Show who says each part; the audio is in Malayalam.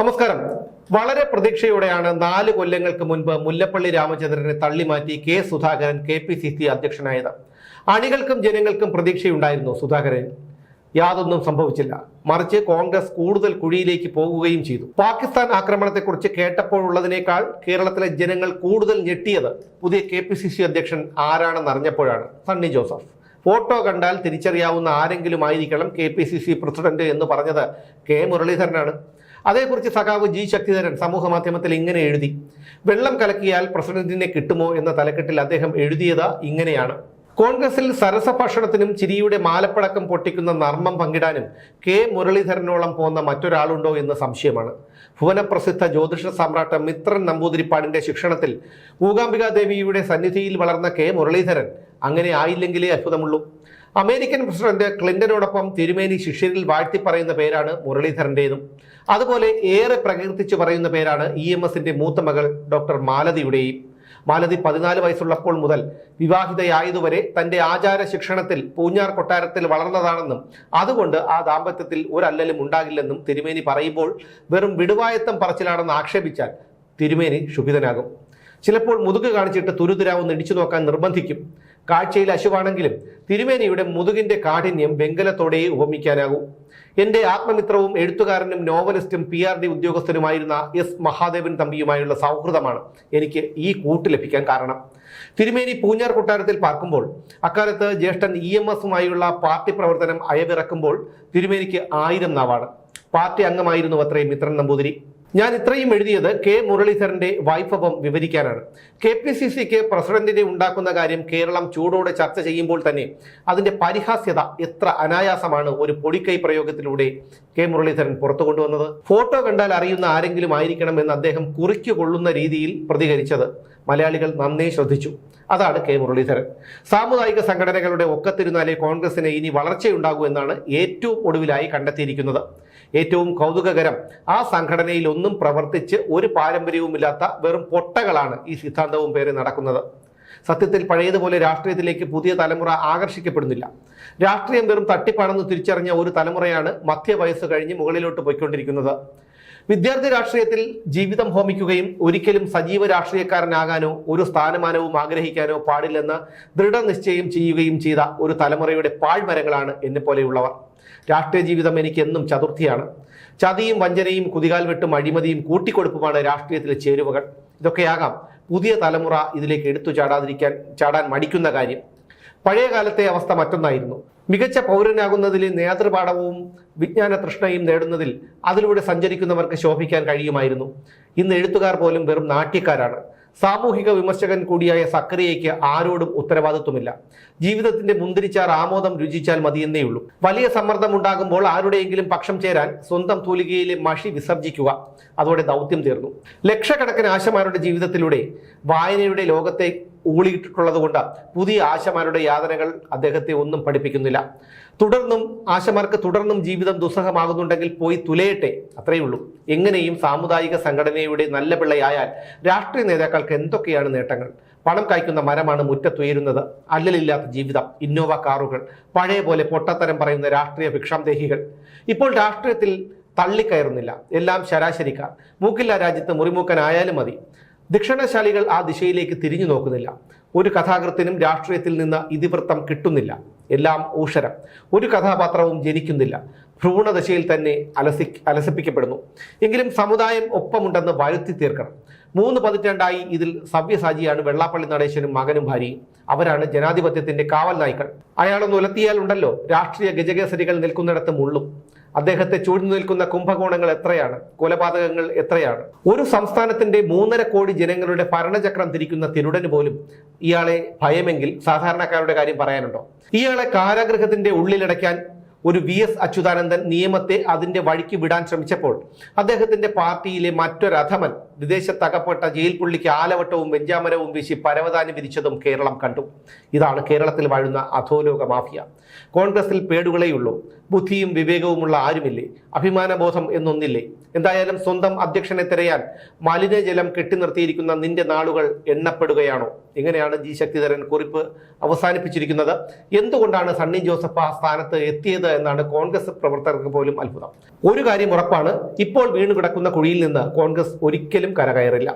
Speaker 1: നമസ്കാരം. വളരെ പ്രതീക്ഷയോടെയാണ് നാല് കൊല്ലങ്ങൾക്ക് മുൻപ് മുല്ലപ്പള്ളി രാമചന്ദ്രനെ തള്ളിമാറ്റി K Sudhakaran K P C C അധ്യക്ഷനായത്. അണികൾക്കും ജനങ്ങൾക്കും പ്രതീക്ഷയുണ്ടായിരുന്നു സുധാകരൻ. യാതൊന്നും സംഭവിച്ചില്ല. മറിച്ച് കോൺഗ്രസ് കൂടുതൽ കുഴിയിലേക്ക് പോകുകയും ചെയ്തു. പാകിസ്ഥാൻ ആക്രമണത്തെക്കുറിച്ച് കേട്ടപ്പോഴുള്ളതിനേക്കാൾ കേരളത്തിലെ ജനങ്ങൾ കൂടുതൽ ഞെട്ടിയത് പുതിയ കെ പി സി സി അധ്യക്ഷൻ ആരാണെന്ന് അറിഞ്ഞപ്പോഴാണ്. സണ്ണി ജോസഫ്. ഫോട്ടോ കണ്ടാൽ തിരിച്ചറിയാവുന്ന ആരെങ്കിലും ആയിരിക്കണം K P C C president എന്ന് പറഞ്ഞത് കെ മുരളീധരനാണ്. അതേക്കുറിച്ച് സഖാവ് ജി ശക്തിധരൻ സമൂഹ മാധ്യമത്തിൽ ഇങ്ങനെ എഴുതി. വെള്ളം കലക്കിയാൽ പ്രസിഡന്റിനെ കിട്ടുമോ എന്ന തലക്കെട്ടിൽ അദ്ദേഹം എഴുതിയത് ഇങ്ങനെയാണ്. കോൺഗ്രസിൽ സരസഭക്ഷണത്തിനും ചിരിയുടെ മാലപ്പടക്കം പൊട്ടിക്കുന്ന നർമ്മം പങ്കിടാനും കെ മുരളീധരനോളം പോന്ന മറ്റൊരാളുണ്ടോ എന്ന് സംശയമാണ്. ഭുവനപ്രസിദ്ധ ജ്യോതിഷ സാമ്രാട്ട് മിത്രൻ നമ്പൂതിരിപ്പാടിന്റെ ശിക്ഷണത്തിൽ മൂകാംബികാദേവിയുടെ സന്നിധിയിൽ വളർന്ന കെ മുരളീധരൻ അങ്ങനെ ആയില്ലെങ്കിലേ അത്ഭുതമുള്ളൂ. അമേരിക്കൻ പ്രസിഡന്റ് ക്ലിന്റനോടൊപ്പം തിരുമേനി ശിഷ്യരിൽ വാഴ്ത്തി പറയുന്ന പേരാണ് മുരളീധരന്റേതും. അതുപോലെ ഏറെ പ്രകീർത്തിച്ചു പറയുന്ന പേരാണ് ഇ എം എസിന്റെ മൂത്ത മകൾ ഡോക്ടർ മാലതിയുടെയും. മാലതി പതിനാല് വയസ്സുള്ളപ്പോൾ മുതൽ വിവാഹിതയായതുവരെ തന്റെ ആചാര ശിക്ഷണത്തിൽ പൂഞ്ഞാർ കൊട്ടാരത്തിൽ വളർന്നതാണെന്നും അതുകൊണ്ട് ആ ദാമ്പത്യത്തിൽ ഒരല്ലലും ഉണ്ടാകില്ലെന്നും തിരുമേനി പറയുമ്പോൾ വെറും വിടുവായത്തം പറച്ചിലാണെന്ന് ആക്ഷേപിച്ചാൽ തിരുമേനി ശുഭിതനാകും ചിലപ്പോൾ മുതുക് കാണിച്ചിട്ട് തുരുതുരാവൊന്ന് ഇടിച്ചു നോക്കാൻ നിർബന്ധിക്കും. കാഴ്ചയിൽ അശുവാണെങ്കിലും തിരുമേനിയുടെ മുതുകിന്റെ കാഠിന്യം വെങ്കലത്തോടെ ഉപമിക്കാനാകൂ. എന്റെ ആത്മമിത്രവും എഴുത്തുകാരനും നോവലിസ്റ്റും പി ആർ ഡി ഉദ്യോഗസ്ഥനുമായിരുന്ന എസ് മഹാദേവൻ തമ്പിയുമായുള്ള സൗഹൃദമാണ് എനിക്ക് ഈ കൂട്ട് ലഭിക്കാൻ കാരണം. തിരുമേനി പൂഞ്ഞാർ കൊട്ടാരത്തിൽ പാർക്കുമ്പോൾ അക്കാലത്ത് ജ്യേഷ്ഠൻ ഇ എം എസുമായുള്ള പാർട്ടി പ്രവർത്തനം അയവിറക്കുമ്പോൾ തിരുമേനിക്ക് ആയിരം നാവാണ്. പാർട്ടി അംഗമായിരുന്നു അത്രയും മിത്രൻ നമ്പൂതിരി. ഞാൻ ഇത്രയും എഴുതിയത് കെ മുരളീധരന്റെ വൈഭവം വിവരിക്കാനാണ്. കെ പി സി സിക്ക് പ്രസിഡന്റിനെ ഉണ്ടാക്കുന്ന കാര്യം കേരളം ചൂടോടെ ചർച്ച ചെയ്യുമ്പോൾ തന്നെ അതിന്റെ പരിഹാസ്യത എത്ര അനായാസമാണ് ഒരു പൊടിക്കൈ പ്രയോഗത്തിലൂടെ കെ മുരളീധരൻ പുറത്തു കൊണ്ടുവന്നത്. ഫോട്ടോ കണ്ടാൽ അറിയുന്ന ആരെങ്കിലും ആയിരിക്കണം എന്ന് അദ്ദേഹം കുറിക്കു കൊള്ളുന്ന രീതിയിൽ പ്രതികരിച്ചത് മലയാളികൾ നന്നേ ശ്രദ്ധിച്ചു. അതാണ് കെ മുരളീധരൻ. സാമുദായിക സംഘടനകളുടെ ഒക്കത്തിരുന്നാലേ കോൺഗ്രസിന് ഇനി വളർച്ചയുണ്ടാകൂ എന്നാണ് ഏറ്റവും ഒടുവിലായി കണ്ടെത്തിയിരിക്കുന്നത്. ഏറ്റവും കൗതുകകരം. ആ സംഘടനയിൽ ഒന്നും പ്രവർത്തിച്ച് ഒരു പാരമ്പര്യവുമില്ലാത്ത വെറും പൊട്ടകളാണ് ഈ സിദ്ധാന്തവും പേര് നടക്കുന്നത്. സത്യത്തിൽ പഴയതുപോലെ രാഷ്ട്രീയത്തിലേക്ക് പുതിയ തലമുറ ആകർഷിക്കപ്പെടുന്നില്ല. രാഷ്ട്രീയം വെറും തട്ടിപ്പാണെന്ന് തിരിച്ചറിഞ്ഞ ഒരു തലമുറയാണ് മധ്യവയസ്സ് കഴിഞ്ഞ് മുകളിലോട്ട് പോയിക്കൊണ്ടിരിക്കുന്നത്. വിദ്യാർത്ഥി രാഷ്ട്രീയത്തിൽ ജീവിതം ഹോമിക്കുകയും ഒരിക്കലും സജീവ രാഷ്ട്രീയക്കാരനാകാനോ ഒരു സ്ഥാനമാനവും ആഗ്രഹിക്കാനോ പാടില്ലെന്ന് ദൃഢനിശ്ചയം ചെയ്യുകയും ചെയ്ത ഒരു തലമുറയുടെ പാഴ്മരങ്ങളാണ് എന്നെ പോലെയുള്ളവർ രാഷ്ട്രീയ ജീവിതം എനിക്ക് എന്നും ചതുർത്ഥിയാണ്. ചതിയും വഞ്ചനയും കുതികാൽ വെട്ടും അഴിമതിയും കൂട്ടിക്കൊടുപ്പുമാണ് രാഷ്ട്രീയത്തിലെ ചേരുവകൾ. ഇതൊക്കെയാകാം പുതിയ തലമുറ ഇതിലേക്ക് എടുത്തു ചാടാതിരിക്കാൻ ചാടാൻ മടിക്കുന്ന കാര്യം. പഴയ കാലത്തെ അവസ്ഥ മറ്റൊന്നായിരുന്നു. മികച്ച പൗരനാകുന്നതിൽ നേതൃപാഠവും വിജ്ഞാന തൃഷ്ണയും നേടുന്നതിൽ അതിലൂടെ സഞ്ചരിക്കുന്നവർക്ക് ശോഭിക്കാൻ കഴിയുമായിരുന്നു. ഇന്ന് എഴുത്തുകാർ പോലും വെറും നാട്യക്കാരാണ്. സാമൂഹിക വിമർശകൻ കൂടിയായ സക്കറിയയ്ക്ക് ആരോടും ഉത്തരവാദിത്വമില്ല. ജീവിതത്തിന്റെ മുന്തിരിച്ചാർ ആമോദം രുചിച്ചാൽ മതിയെന്നേയുള്ളൂ വലിയ സമ്മർദ്ദം ഉണ്ടാകുമ്പോൾ ആരുടെയെങ്കിലും പക്ഷം ചേരാൻ സ്വന്തം തൂലികയിലെ മഷി വിസർജിക്കുക അതോടെ ദൗത്യം തീർന്നു. ലക്ഷക്കണക്കിന് ആശമാരുടെ ജീവിതത്തിലൂടെ വായനയുടെ ലോകത്തെ ഊളിയിട്ടിട്ടുള്ളത് കൊണ്ട് പുതിയ ആശമാരുടെ യാതനകൾ അദ്ദേഹത്തെ ഒന്നും പഠിപ്പിക്കുന്നില്ല. തുടർന്നും ആശമാർക്ക് തുടർന്നും ജീവിതം ദുസ്സഹമാകുന്നുണ്ടെങ്കിൽ പോയി തുലയട്ടെ അത്രയേ ഉള്ളൂ. എങ്ങനെയും സാമുദായിക സംഘടനയുടെ നല്ല പിള്ളയായാൽ രാഷ്ട്രീയ നേതാക്കൾക്ക് എന്തൊക്കെയാണ് നേട്ടങ്ങൾ? പണം കായ്ക്കുന്ന മരമാണ് മുറ്റത്തുയരുന്നത് അല്ലലില്ലാത്ത ജീവിതം ഇന്നോവ കാറുകൾ പഴയ പോലെ പൊട്ടത്തരം പറയുന്ന രാഷ്ട്രീയ ഭിക്ഷാംദേഹികൾ. ഇപ്പോൾ രാഷ്ട്രീയത്തിൽ തള്ളിക്കയറുന്നില്ല എല്ലാം ശരാശരിക്കാർ. മൂക്കില്ല രാജ്യത്ത് മുറിമൂക്കനായാലും മതി. ദക്ഷിണശാലികൾ ആ ദിശയിലേക്ക് തിരിഞ്ഞു നോക്കുന്നില്ല. ഒരു കഥാകൃത്തിനും രാഷ്ട്രീയത്തിൽ നിന്ന് ഇതിവൃത്തം കിട്ടുന്നില്ല. എല്ലാം ഊഷരം. ഒരു കഥാപാത്രവും ജനിക്കുന്നില്ല. ഭ്രൂണദശയിൽ തന്നെ അലസി അലസിപ്പിക്കപ്പെടുന്നു. എങ്കിലും സമുദായം ഒപ്പമുണ്ടെന്ന് വരുത്തി തീർക്കണം. മൂന്ന് പതിറ്റാണ്ടായി ഇതിൽ സവ്യസാജിയാണ് വെള്ളാപ്പള്ളി നടേശനും മകനും ഭാര്യയും. അവരാണ് ജനാധിപത്യത്തിന്റെ കാവൽ നായ്ക്കൾ അയാളൊന്ന് ഉലത്തിയാലുണ്ടല്ലോ. രാഷ്ട്രീയ ഗജകേസരികൾ നിൽക്കുന്നിടത്ത് മുള്ളും. അദ്ദേഹത്തെ ചൂഴ്ന്നു നിൽക്കുന്ന കുംഭകോണങ്ങൾ എത്രയാണ്? കൊലപാതകങ്ങൾ എത്രയാണ്? ഒരു സംസ്ഥാനത്തിന്റെ മൂന്നര കോടി ജനങ്ങളുടെ ഭരണചക്രം തിരിക്കുന്ന തിരുടന് പോലും ഇയാളെ ഭയമെങ്കിൽ സാധാരണക്കാരുടെ കാര്യം പറയാനുണ്ടോ? ഇയാളെ കാരാഗൃഹത്തിന്റെ ഉള്ളിലടയ്ക്കാൻ ഒരു വി എസ് അച്യുതാനന്ദൻ നിയമത്തെ അതിന്റെ വഴിക്ക് വിടാൻ ശ്രമിച്ചപ്പോൾ അദ്ദേഹത്തിന്റെ പാർട്ടിയിലെ മറ്റൊരധമൻ വിദേശത്തകപ്പെട്ട ജയിൽ പുള്ളിക്ക് ആലവട്ടവും വെഞ്ചാമരവും വീശി പരവതാനി വിരിച്ചതും കേരളം കണ്ടു. ഇതാണ് കേരളത്തിൽ വാഴുന്ന അധോലോക മാഫിയ. കോൺഗ്രസിൽ പേടുകളെയുള്ളൂ ബുദ്ധിയും വിവേകവുമുള്ള ആരുമില്ലേ? അഭിമാനബോധം എന്നൊന്നില്ലേ? എന്തായാലും സ്വന്തം അധ്യക്ഷനെ തിരയാൻ മലിനജലം കെട്ടി നിർത്തിയിരിക്കുന്ന നിന്റെ നാളുകൾ എണ്ണപ്പെടുകയാണോ? ഇങ്ങനെയാണ് ജി ശക്തിധരൻ കുറിപ്പ് അവസാനിപ്പിച്ചിരിക്കുന്നത്? എന്തുകൊണ്ടാണ് സണ്ണി ജോസഫ് ആ സ്ഥാനത്ത് എത്തിയത് എന്നാണ് കോൺഗ്രസ് പ്രവർത്തകർക്ക് പോലും അത്ഭുതം. ഒരു കാര്യം ഉറപ്പാണ് ഇപ്പോൾ വീണു കിടക്കുന്ന കുഴിയിൽ നിന്ന് കോൺഗ്രസ് ഒരിക്കലും കരകയറില്ല.